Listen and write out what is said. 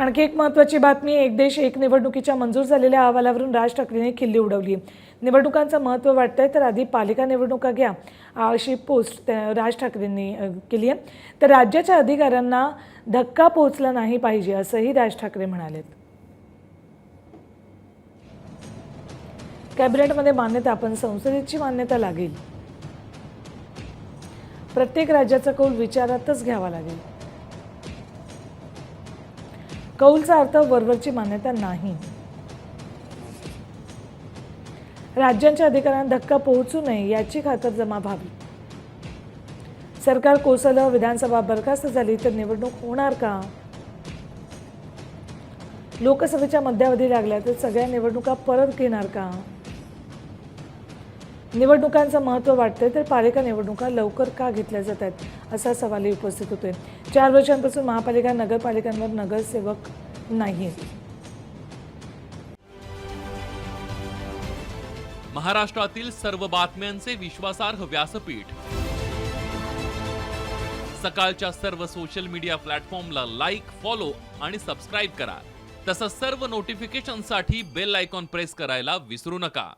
आणखी एक महत्त्वाची बातमी एक देश एक निवडणुकीच्या मंजूर झालेल्या अहवालावरून राज ठाकरेंनी खिल्ली उडवली. निवडणुकांचं महत्त्व वाटतंय तर आधी पालिका निवडणुका घ्या. अशी पोस्ट त्या- राज ठाकरेंनी केली आहे. तर राज्याच्या अधिकाऱ्यांना धक्का पोहोचला नाही पाहिजे असंही राज ठाकरे म्हणालेत. कॅबिनेटमध्ये मान्यता पण संसदेची मान्यता लागेल. प्रत्येक राज्याचा कौल विचारातच घ्यावा लागेल. कौलचा अर्थ वरवरची मान्यता नाही. राज्यांच्या अधिकाऱ्यांना धक्का पोहोचू नये याची खातरजमा व्हावी. सरकार कोसळलं विधानसभा बरखास्त झाली तर निवडणूक होणार का? लोकसभेच्या मध्यावधी लागल्या तर सगळ्या निवडणुका परत घेणार का? निवडणुकांचं महत्त्व वाटतंय तर पालिका निवडणुका लवकर का घेतल्या जात आहेत असा सवालही उपस्थित होतोय. चार वर्षांपासून महापालिका नगरपालिकांवर नगरसेवक नाही महाराष्ट्रातील सर्व बातम्यांचे विश्वासार्ह व्यासपीठ. सकाळच्या सर्व सोशल मीडिया प्लॅटफॉर्मला लाईक फॉलो आणि सबस्क्राईब करा. तसंच सर्व नोटिफिकेशनसाठी बेल आयकॉन प्रेस करायला विसरू नका.